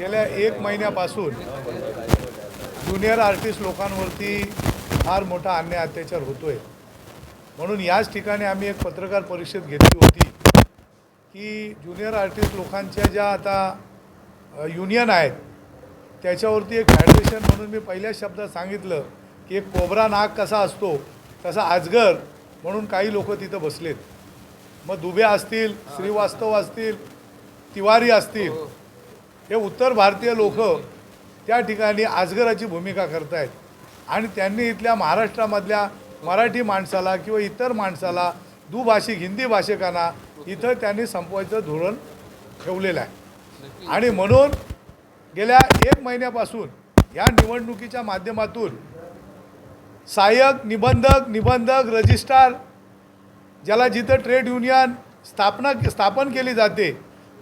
गेल्या एक महिन्यापासून ज्युनियर आर्टिस्ट लोकांवरती फार मोठा अन्याय अत्याचार होतोय. म्हणून याच ठिकाणी आम्ही एक पत्रकार परिषद घेतली होती की ज्युनियर आर्टिस्ट लोकांच्या ज्या आता युनियन आहेत त्याच्यावरती एक फॅडरेशन म्हणून मी पहिल्या शब्दात सांगितलं की एक कोबरा नाग कसा असतो तसा आजगर म्हणून काही लोक तिथं बसलेत. मग दुबे असतील श्रीवास्तव असतील तिवारी असतील हे उत्तर भारतीय लोक त्या ठिकाणी आजगराची भूमिका करतायत. आणि त्यांनी इथल्या महाराष्ट्रामधल्या मराठी माणसाला किंवा इतर माणसाला दुभाषिक हिंदी भाषिकांना इथं त्यांनी संपवायचं धोरण ठेवलेलं आहे. आणि म्हणून गेल्या एक महिन्यापासून या निवडणुकीच्या माध्यमातून सहाय्यक निबंधक निबंधक रजिस्ट्रार ज्याला जिथं ट्रेड युनियन स्थापना स्थापन केली जाते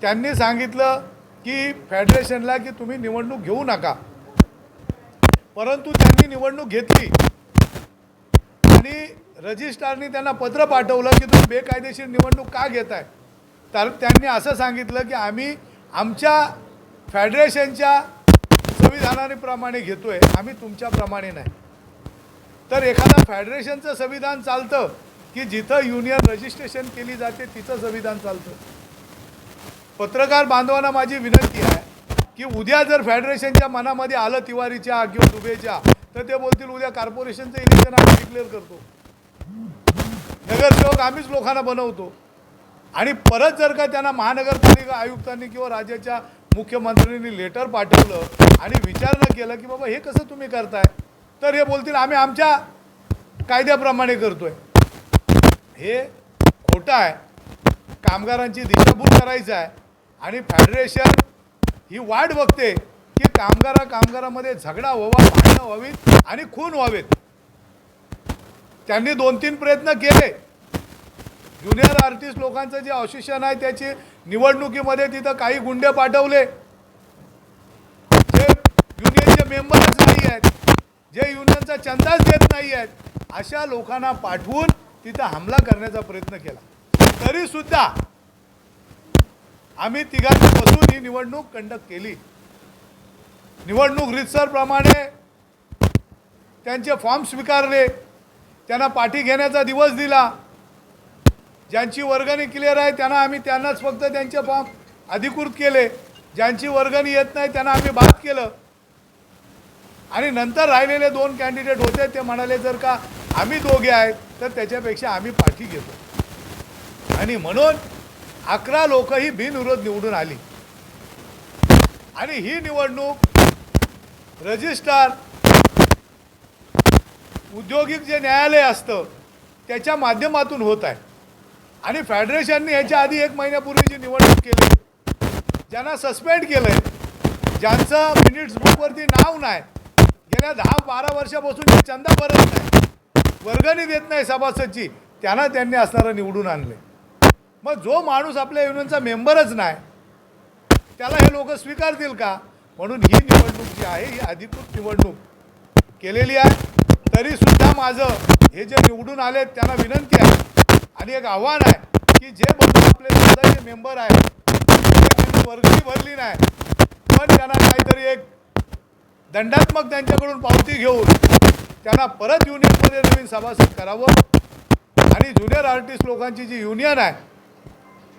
त्यांनी सांगितलं की फेडरेशनला की तुम्ही निवडणूक घेऊ नका. परंतु त्यांनी निवडणूक घेतली. आणि रजिस्ट्रारनी त्यांना पत्र पाठवलं की तुम्ही बेकायदेशीर निवडणूक का घेत आहे तर त्यांनी असं सांगितलं की आम्ही आमच्या फेडरेशनच्या संविधानाप्रमाणे आहे आम्ही तुमच्याप्रमाणे नाही. तर एखादा फेडरेशनचं संविधान चालतं की जिथं युनियन रजिस्ट्रेशन केली जाते तिचं संविधान चालतं. पत्रकार बांधवांना माझी विनंती आहे की उद्या जर फेडरेशनच्या मनामध्ये आलं तिवारीच्या किंवा दुबेच्या तर ते बोलतील उद्या कॉर्पोरेशनचं इलेक्शन आम्ही डिक्लेअर करतो. नगरसेवक आम्हीच लोकांना बनवतो. आणि परत जर का त्यांना महानगरपालिका आयुक्तांनी किंवा राज्याच्या मुख्यमंत्र्यांनी लेटर पाठवलं आणि विचारणं केलं की बाबा हे कसं तुम्ही करताय? तर हे बोलतील आम्ही आमच्या कायद्याप्रमाणे करतोय. हे खोटं आहे. कामगारांची दिशाभूल करायचं आहे. आणि फेडरेशन ही वाट बघते की कामगारा कामगारामध्ये झगडा व्हावा भांडणं व्हावीत आणि खून व्हावेत. त्यांनी दोन तीन प्रयत्न केले. ज्युनियर आर्टिस्ट लोकांचं जे असोसिएशन आहे त्याची निवडणुकीमध्ये तिथं काही गुंडे पाठवले. जे युनियनचे मेंबरच नाही आहेत जे युनियनचा चंदाच देत नाही आहेत अशा लोकांना पाठवून तिथं हमला करण्याचा प्रयत्न केला. तरीसुद्धा आम्ही तिघांनी बसून ही निवडणूक कंडक्ट केली. निवडणूक रितसरप्रमाणे त्यांचे फॉर्म स्वीकारले. त्यांना पाठी घेण्याचा दिवस दिला. ज्यांची वर्गणी क्लिअर आहे त्यांना आम्ही त्यांनाच फक्त त्यांचे फॉर्म अधिकृत केले. ज्यांची वर्गणी येत नाही त्यांना आम्ही बाद केलं. आणि नंतर राहिलेले दोन कॅन्डिडेट होते ते म्हणाले जर का आम्ही दोघे आहेत तर त्याच्यापेक्षा आम्ही पाठी घेतो. आणि म्हणून अकरा लोक ही बिनविरोध निवडून आली. आणि ही निवडणूक रजिस्ट्रार औद्योगिक जे न्यायालय असतं त्याच्या माध्यमातून होत आहे. आणि फेडरेशनने ह्याच्या आधी एक महिन्यापूर्वी जी निवडणूक केली ज्यांना सस्पेंड केलं आहे ज्यांचं मिनिट्स बुकवरती नाव नाही गेल्या दहा बारा वर्षापासून जे चंदा भरत नाही वर्गणी देत नाही सभासदची त्यांना त्यांनी असणारं निवडून आणले मग जो माणूस आपल्या युनियनचा मेंबरच नाही त्याला हे लोक स्वीकारतील का? म्हणून ही निवडणूक जी आहे ही अधिकृत निवडणूक केलेली आहे. तरीसुद्धा माझं हे जे निवडून आले त्यांना विनंती आहे आणि एक आव्हान आहे की जे बंधू आपले सध्याचे मेंबर आहेत वर्गही त्यांनी भरली नाही पण त्यांना काहीतरी एक दंडात्मक त्यांच्याकडून पावती घेऊन त्यांना परत युनियनमध्ये नवीन सभासद करावं. आणि ज्युनियर आर्टिस्ट लोकांची जी युनियन आहे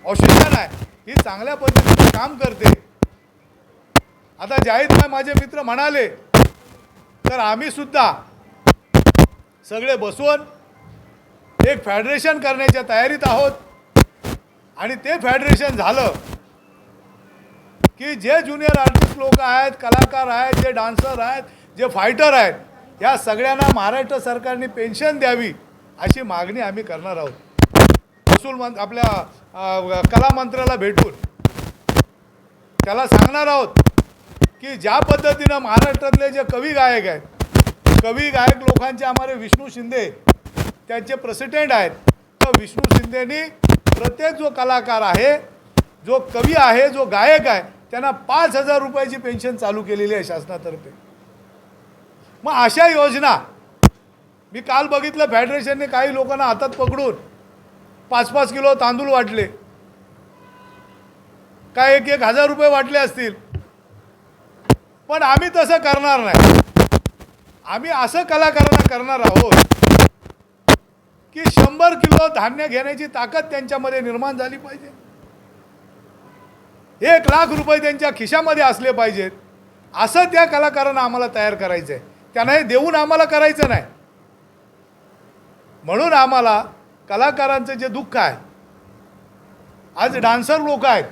ऑस्ट्रेलियन आहे. ही चांगल्या पद्धतीने काम करते. आता जाहीर भाई माझे मित्र म्हणाले तर आम्ही सुद्धा सगळे बसवून एक फेडरेशन करण्याच्या तयारीत आहोत. आणि ते फेडरेशन झालं की जे ज्युनियर आर्टिस्ट लोक आहेत कलाकार आहेत जे डान्सर आहेत जे फायटर आहेत या सगळ्यांना महाराष्ट्र सरकारने पेन्शन द्यावी अशी मागणी आम्ही करणार आहोत. महसूल मं आपल्या कलामंत्र्याला कला मंत्र्याला भेटून त्याला सांगणार आहोत की ज्या पद्धतीनं महाराष्ट्रातले जे कवी गायक आहेत कवी गायक लोकांचे आम्हाला विष्णू शिंदे त्यांचे प्रेसिडेंट आहेत तर विष्णू शिंदेनी प्रत्येक जो कलाकार आहे जो कवी आहे जो गायक आहे त्यांना पाच हजार रुपयाची पेन्शन चालू केलेली आहे शासनातर्फे. मग अशा योजना मी काल बघितलं फेडरेशनने काही लोकांना हातात पकडून पाच पाच किलो तांदूळ वाटले. काय एक एक हजार रुपये वाटले असतील. पण आम्ही तसं करणार नाही. आम्ही असं कलाकारांना करणार आहोत की शंभर किलो धान्य घेण्याची ताकद त्यांच्यामध्ये निर्माण झाली पाहिजे. एक लाख रुपये त्यांच्या खिशामध्ये असले पाहिजेत. असं त्या कलाकारांना आम्हाला तयार करायचं आहे त्यांना हे देऊन आम्हाला करायचं नाही. म्हणून आम्हाला कलाकारांचं जे दुःख आहे आज डान्सर लोक आहेत.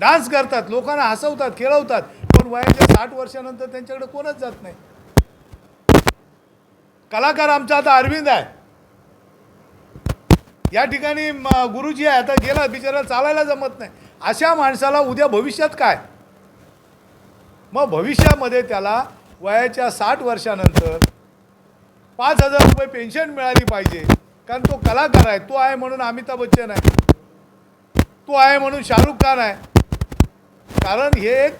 डान्स करतात लोकांना हसवतात खेळवतात पण वयाच्या साठ वर्षानंतर त्यांच्याकडे कोणच जात नाही. कलाकार आमचा आता अरविंद आहे. या ठिकाणी गुरुजी आहे आता गेला बिचारा चालायला जमत नाही. अशा माणसाला उद्या भविष्यात काय? मग भविष्यामध्ये त्याला वयाच्या साठ वर्षानंतर पाच हजार रुपये पेन्शन मिळाली पाहिजे. कारण तो कलाकार आहे. तो आहे म्हणून अमिताभ बच्चन आहे. तो आहे म्हणून शाहरुख खान आहे. कारण हे एक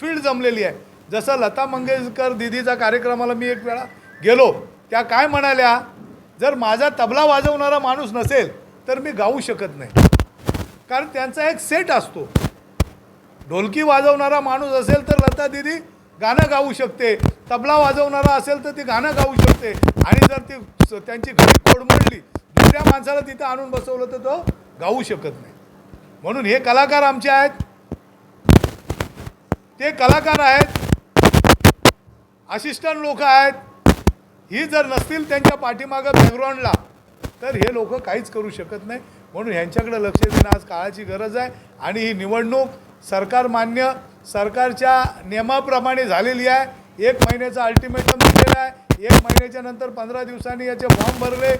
फील्ड जमलेली आहे. जसं लता मंगेशकर दिदीचा कार्यक्रमाला मी एक वेळा गेलो. त्या काय म्हणाल्या जर माझा तबला वाजवणारा माणूस नसेल तर मी गाऊ शकत नाही. कारण त्यांचा एक सेट असतो. ढोलकी वाजवणारा माणूस असेल तर लता दिदी गाणं गाऊ शकते. तबला वाजवणारा असेल तर ती गाणं गाऊ शकते. आणि जर ती स- त्यांची घडी कोडमडली दुसऱ्या माणसाला तिथं आणून बसवलं तर तो गाऊ शकत नाही. म्हणून हे कलाकार आमचे आहेत. ते कलाकार आहेत. असिस्टंट लोक आहेत. ही जर नसतील त्यांच्या पाठीमागं बॅकग्राऊंडला तर हे लोक काहीच करू शकत नाही. म्हणून ह्यांच्याकडे लक्ष देणं आज काळाची गरज आहे. आणि ही निवडणूक सरकार मान्य सरकारच्या नियमाप्रमाणे झालेली आहे. एक महिन्याचा अल्टिमेटम दिलेला आहे. एक महिन्याच्या नंतर पंधरा दिवसांनी याचे फॉर्म भरले.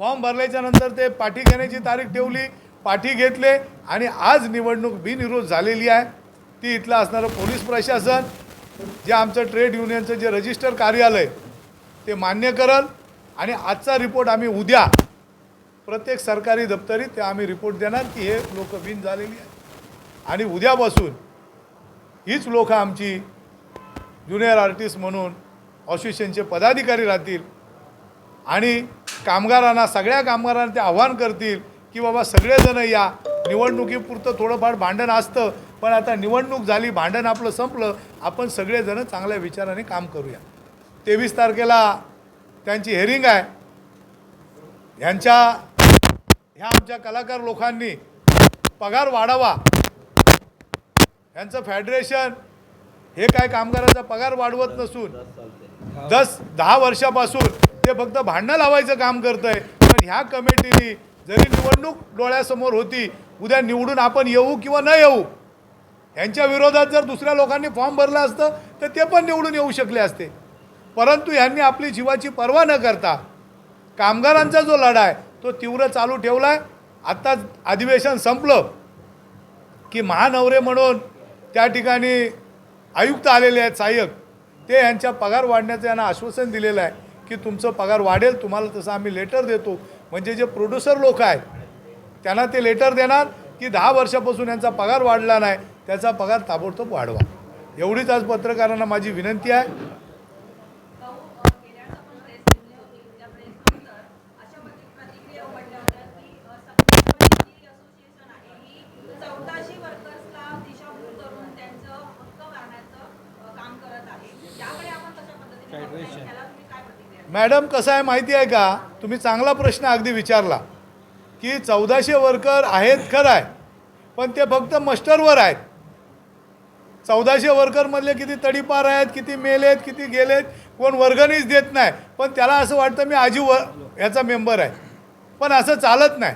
फॉर्म भरल्याच्या नंतर ते पाठी घेण्याची तारीख ठेवली पाठी घेतले आणि आज निवडणूक बिनविरोध झालेली आहे. ती इथलं असणारं पोलीस प्रशासन जे आमचं ट्रेड युनियनचं जे रजिस्टर कार्यालय ते मान्य करल आणि आजचा रिपोर्ट आम्ही उद्या प्रत्येक सरकारी दप्तरी ते आम्ही रिपोर्ट देणार की हे लोक बिन झालेली आहे आणि उद्यापासून हीच लोकं आमची ज्युनियर आर्टिस्ट म्हणून असोसिएशनचे पदाधिकारी राहतील आणि कामगारांना सगळ्या कामगारांना ते आव्हान करतील की बाबा सगळेजण या. निवडणुकीपुरतं थोडंफार भांडण असतं पण आता निवडणूक झाली भांडण आपलं संपलं आपण सगळेजण चांगल्या विचाराने काम करूया. तेवीस तारखेला त्यांची हेरिंग आहे. ह्यांच्या ह्या आमच्या कलाकार लोकांनी पगार वाढावा. यांचं फेडरेशन हे काय कामगारांचा पगार वाढवत नसून दस दहा वर्षापासून ते फक्त भांडणं लावायचं काम करतंय. आहे पण ह्या कमिटीने जरी निवडणूक डोळ्यासमोर होती उद्या निवडून आपण येऊ किंवा न येऊ यांच्या विरोधात जर दुसऱ्या लोकांनी फॉर्म भरला असतं तर ते पण निवडून येऊ शकले असते. परंतु ह्यांनी आपली जीवाची पर्वा न करता कामगारांचा जो लढा आहे तो तीव्र चालू ठेवला आहे आत्ताच अधिवेशन संपलं की महानवरे म्हणून त्या ठिकाणी आयुक्त आलेले आहेत सहाय्यक. ते यांच्या पगार वाढण्याचं यांना आश्वासन दिलेलं आहे. की तुमचं पगार वाढेल तुम्हाला तसं आम्ही लेटर देतो. म्हणजे जे प्रोड्युसर लोक आहेत त्यांना ते लेटर देणार की दहा वर्षापासून यांचा पगार वाढला नाही त्याचा पगार ताबडतोब वाढवा. एवढीच आज पत्रकारांना माझी विनंती आहे भाऊ, अ, गेल्यावेळेस आपण प्रेस घेतली होती. त्या प्रेसनंतर अशा प्रति- प्रतिक्रिया उमटल्या होत्या की अ, सत्ताधारी जी असोसिएशन आहे ही चौदाशे वर्कर्सला दिशाभूल करून त्यांचं हक्क मारण्याचं अ, काम करत आहे त्याकडे आपण कशा पद्धतीने बघताय? त्याला तुम्ही काय प्रतिक्रिया द्याल? मॅडम कसं आहे माहिती आहे का? तुम्ही चांगला प्रश्न अगदी विचारला की चौदाशे वर्कर आहेत खरं आहे पण ते फक्त मस्टरवर आहेत. चौदाशे वर्करमधले किती तडीपार आहेत किती मेलेत किती गेलेत कोण वर्गणीच देत नाही. पण त्याला असं वाटतं मी आजी व ह्याचा मेंबर आहे. पण असं चालत नाही.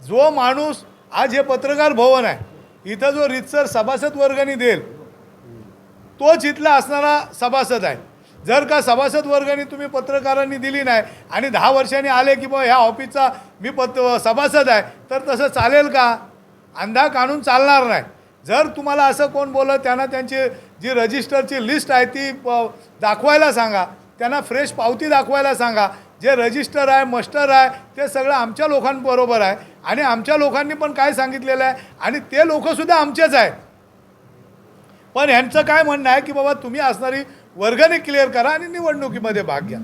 जो माणूस आज हे पत्रकार भवन आहे इथं जो रितसर सभासद वर्गणी देईल तोच इथला असणारा सभासद आहे. जर का सभासद वर्गाने तुम्ही पत्रकारांनी दिली नाही आणि दहा वर्षांनी आले की बा ह्या ऑफिसचा मी पत सभासद आहे तर तसं चालेल का? अंधा काढून चालणार नाही. जर तुम्हाला असं कोण बोललं त्यांना त्यांची जी रजिस्टरची लिस्ट आहे ती प- दाखवायला सांगा. त्यांना फ्रेश पावती दाखवायला सांगा. जे रजिस्टर आहे मस्टर आहे ते सगळं आमच्या लोकांबरोबर आहे. आणि आमच्या लोकांनी पण काय सांगितलेलं आहे? आणि ते लोकंसुद्धा आमचेच आहेत. पण ह्यांचं काय म्हणणं आहे की बाबा तुम्ही असणारी वर्गणी क्लिअर करा आणि निवडणुकीमध्ये भाग घ्या.